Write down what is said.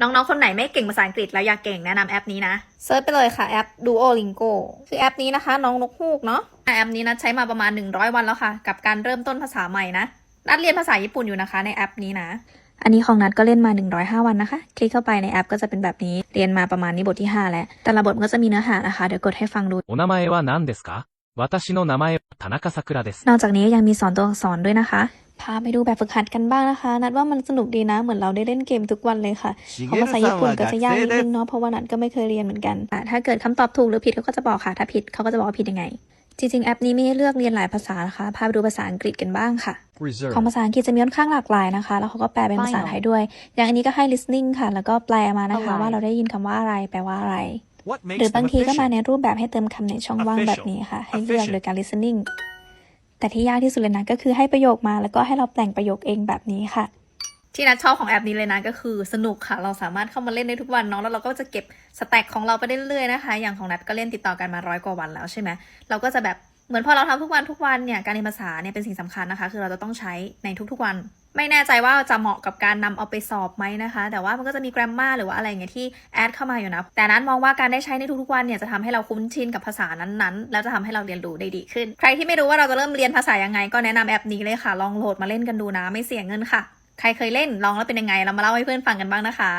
น้องๆ คนไหนไม่เก่งภาษาอังกฤษแล้วอยากเก่งแนะนำแอปนี้นะเซิร์ชไปเลยค่ะแอป Duolingo คือแอปนี้นะคะ น้องนกฮูกเนาะแอปนี้นะใช้มาประมาณ 100 วันแล้วค่ะ กับการเริ่มต้นภาษาใหม่นะนัดเรียนภาษาญี่ปุ่นอยู่นะคะในแอปนี้นะ อันนี้ของนัดก็เล่นมา 105 วันนะคะ คลิกเข้าไปในแอปก็จะเป็นแบบนี้ เรียนมาประมาณนี้บทที่ 5 แล้ว แต่ละบทมันก็จะมีเนื้อหานะคะ เดี๋ยวกดให้ฟังดู お名前は何ですか私の名前は田中さくらです。 นอกจากนี้ยังมีสอนตัวอักษรด้วยนะคะ พา ไปดูแบบฝึกหัดกันบ้างนะคะ นัดว่ามันสนุกดีนะ เหมือนเราได้เล่นเกมทุกวันเลยค่ะของภาษาญี่ปุ่นก็จะยากนิดนึงเนาะ เพราะว่านัดก็ไม่เคยเรียนเหมือนกันอะถ้าเกิดคำตอบถูกหรือผิดเขาก็จะบอกค่ะ ถ้าผิดเขาก็จะบอกว่าผิดยังไง จริงๆ แอปนี้มีให้เลือกเรียนหลายภาษานะคะ พาไปดูภาษาอังกฤษกันบ้างค่ะ Reserve. ของภาษาอังกฤษจะมีค่อนข้างหลากหลายนะคะ แล้วเขาก็แปลเป็นภาษาไทยด้วย อย่างอันนี้ก็ให้ listening ค่ะ แล้วก็แปลมานะคะ Alive ว่าเราได้ยินคำว่าอะไร แปลว่าอะไร What หรื makes อบาง them ทีก็มา efficient? ในรูปแบบให้เติมคำในช่องว่างแบบนี้ค่ะ ให้เลือกโดยการ listening แต่ที่ยากที่สุดเลยนะก็คือให้ประโยคมาแล้วก็ให้เราแต่งประโยคเองแบบนี้ค่ะ ที่นัดชอบของแอปนี้เลยนะก็คือสนุกค่ะ เราสามารถเข้ามาเล่นได้ทุกวันเนาะแล้วเราก็จะเก็บสแต็กของเราไปเรื่อยๆนะคะ อย่างของนัดก็เล่นติดต่อกันมาร้อยกว่าวันแล้วใช่ไหมเราก็จะแบบเหมือนพอเราทำทุกวันทุกวันเนี่ยการเรียนภาษาเนี่ยเป็นสิ่งสำคัญนะคะ คือเราจะต้องใช้ในทุกๆวัน ไม่แน่ใจว่าจะเหมาะกับการนำเอาไปสอบไหมนะคะ แต่ว่ามันก็จะมีแกรมมาหรือว่าอะไรเงี้ยที่แอดเข้ามาอยู่นะ แต่นั้นมองว่าการได้ใช้ในทุกๆวันเนี่ยจะทำให้เราคุ้นชินกับภาษานั้นๆ แล้วจะทำให้เราเรียนรู้ได้ดีขึ้น ใครที่ไม่รู้ว่าเราจะเริ่มเรียนภาษายังไง ก็แนะนำแอปนี้เลยค่ะ ลองโหลดมาเล่นกันดูนะ ไม่เสียเงินค่ะ ใครเคยเล่นลองแล้วเป็นยังไง เรามาเล่าให้เพื่อนฟังกันบ้างนะคะ